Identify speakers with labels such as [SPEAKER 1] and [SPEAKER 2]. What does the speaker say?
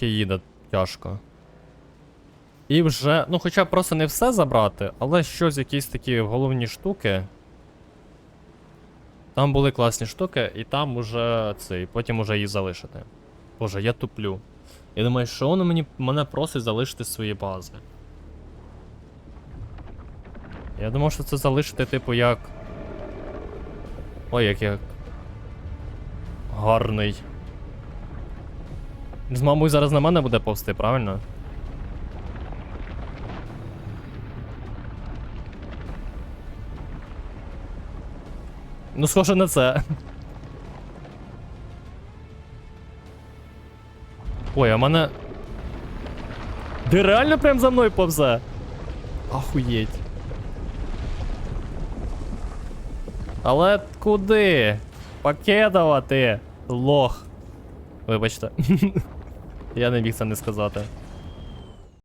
[SPEAKER 1] Їде тяжко. І вже, ну хоча просто не все забрати, але щось, якісь такі головні штуки. Там були класні штуки, і там уже цей, потім уже її залишити. Боже, я туплю. Я думаю, що воно мені мене просить залишити свої бази. Я думав, що це залишити, типу, як. Ой, як я. Гарний. З мамою зараз на мене буде повсти, правильно? Ну, схоже на це. Ой, а мене. Де реально прям за мною повзе? Ахуєть. Але куди? Покедова ти, лох. Вибачте. Я не міг це не сказати.